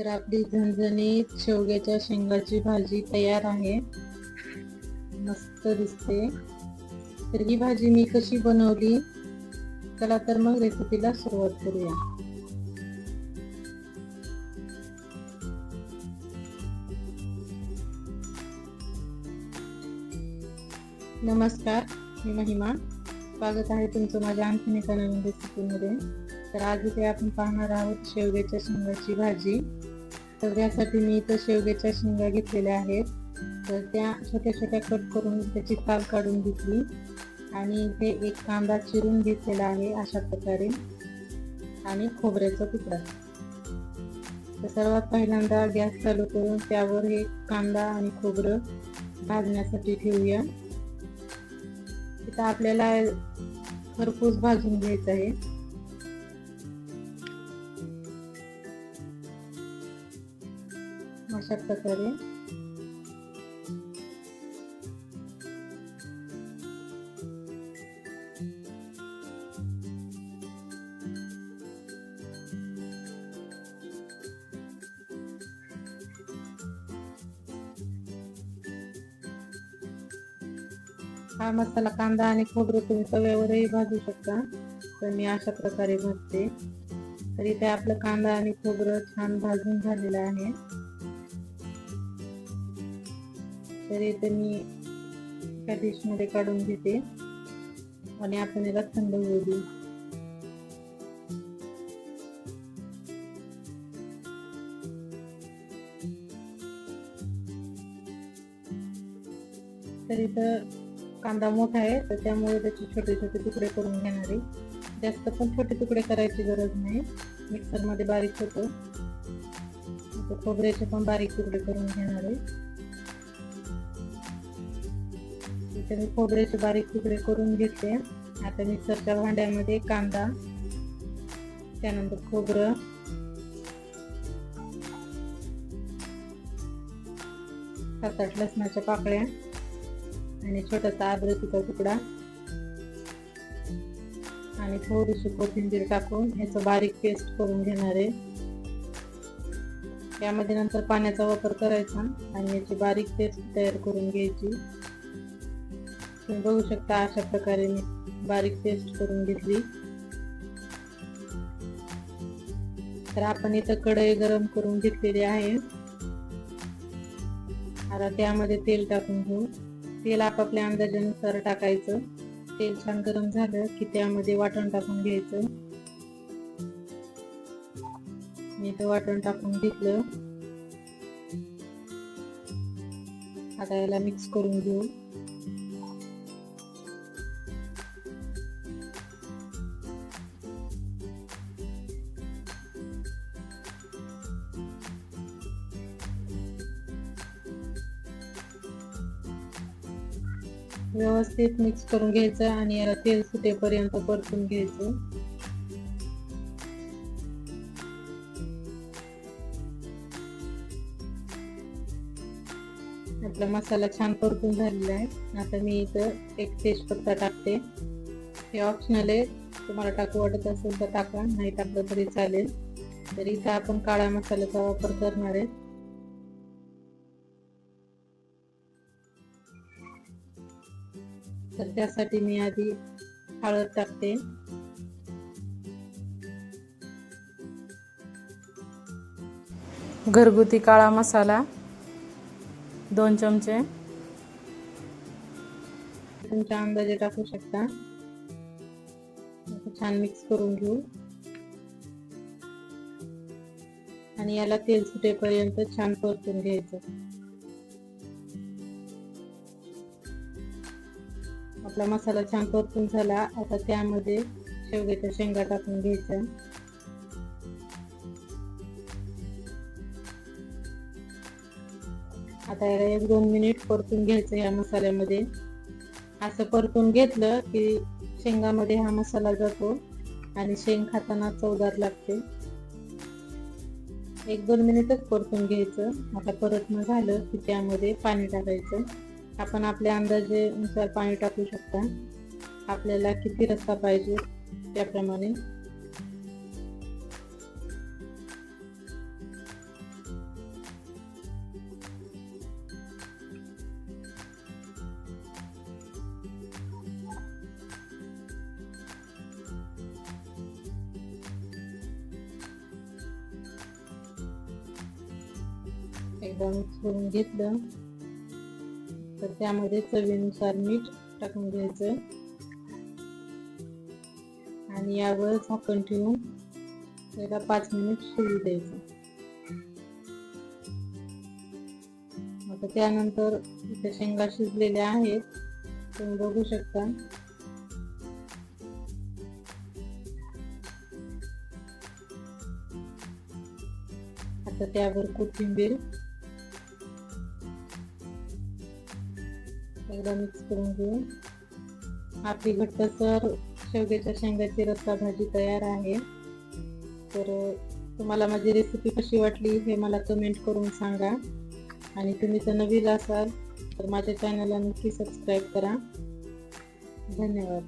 तर आपली झणझणीत शेवग्याच्या शेंगाची भाजी तयार आहे. मस्त दिसते. तर ही भाजी मी कशी बनवली? चला तर मग रेसिपीला सुरुवात करूया. नमस्कार मी महिमा. स्वागत आहे तुमचं माझ्या आणखीन एका नवीन रेसिपीमध्ये तर आज इथे आपण पाहणार आहोत शेवग्याच्या शेंगाची भाजी. तर त्यासाठी मी इथं शेवग्याच्या शेंगा घेतलेल्या आहेत. तर त्या छोट्या छोट्या कट करून त्याची साल काढून घेतली. आणि इथे एक कांदा चिरून घेतलेला आहे अशा प्रकारे. आणि खोबऱ्याचा तुकडा. तर सर्वात पहिल्यांदा गॅस चालू करून त्यावर हे कांदा आणि खोबरं भाजण्यासाठी ठेवूया. इथं आपल्याला खरपूस भाजून घ्यायचं आहे. अशा प्रकारे. हा मसाला कांदा आणि खोबरं तुम्ही तव्यावरही भाजू शकता. तर मी अशा प्रकारे भाजते. तर इथे आपलं कांदा आणि खोबरं छान भाजून झालेलं आहे. तर इथे मी एका डिशमध्ये काढून घेते. आणि आपण याला थंड होऊ देऊ. तर इथं कांदा मोठा आहे तर त्यामुळे त्याचे छोटे छोटे तुकडे करून घेणार आहे. जास्त पण छोटे तुकडे करायची गरज नाही. मिक्सरमध्ये बारीक होतो. खोबऱ्याचे पण बारीक तुकडे करून घेणार आहे. इथे मी खोबऱ्याचे बारीक तुकडे करून घेतले आता मिक्सरच्या भांड्यामध्ये कांदा त्यानंतर खोबरं सात आठ लसणाच्या पाकळ्या आणि छोटासा अद्रकीचा तुकडा आणि थोडीशी कोथिंबीर टाकून ह्याचं बारीक पेस्ट करून घेणार आहे. यामध्ये नंतर पाण्याचा वापर करायचा आणि याची बारीक पेस्ट तयार करून घ्यायची. तुम्ही बघू शकता अशा प्रकारे मी बारीक पेस्ट करून घेतली. तर आपण इथं कढई गरम करून घेतलेली आहे. आता त्यामध्ये तेल टाकून घेऊ. तेल आपापल्या अंदाजानुसार टाकायचं. तेल छान गरम झालं की त्यामध्ये वाटण टाकून घ्यायचं. मी तर वाटण टाकून घेतलं. आता याला मिक्स करून घेऊ. व्यवस्थित मिक्स करून घ्यायचं आणि याला तेल सुटेपर्यंत परतून घ्यायचं. आपला मसाला छान परतून झालेला आहे. आता मी इथं एक तेजपत्ता टाकते. हे ऑप्शनल आहे. तुम्हाला टाकू वाटत असेल तर टाका नाही टाकलं तरी चालेल. तर इथं आपण काळा मसाल्याचा वापर करणार आहे. तर त्यासाठी मी आधी हळद टाकते. घरगुती काळा मसाला दोन चमचे. तुमच्या अंदाजे टाकू शकता. छान मिक्स करून घेऊ. आणि याला तेल सुटेपर्यंत छान परतून घ्यायचं. आपला मसाला छान परतून झाला. आता त्यामध्ये शेवग्याच्या शेंगा टाकून घ्यायच्या आता याला एक दोन मिनिट परतून घ्यायचं या मसाल्यामध्ये. असं परतून घेतलं की शेंगामध्ये हा मसाला जातो आणि शेंग खाताना चवदार लागते. एक दोन मिनिटच परतून घ्यायचं. आता परतणं झालं की त्यामध्ये पाणी टाकायचं. आपण आपल्या अंदाजेनुसार पाणी टाकू शकता. आपल्याला किती रस्सा पाहिजे त्याप्रमाणे. एकदम घेतलं. तर त्यामध्ये चवीनुसार मीठ टाकून घ्यायचं. आणि यावर झाकण ठेवून त्याला पाच मिनिट शिजू द्यायचं. आता त्यानंतर इथे शेंगा शिजलेल्या आहेत. तुम्ही बघू शकता. आता त्यावर कोथिंबीर एकदा मिक्स करून घेऊ आपली घट्टसर शेवग्याच्या शेंगाची रस्सा भाजी तयार आहे. तर तुम्हाला माझी रेसिपी कशी वाटली हे मला कमेंट करून सांगा. आणि तुम्ही तर नवीन असाल तर माझ्या चॅनलला नक्की सबस्क्राईब करा. धन्यवाद.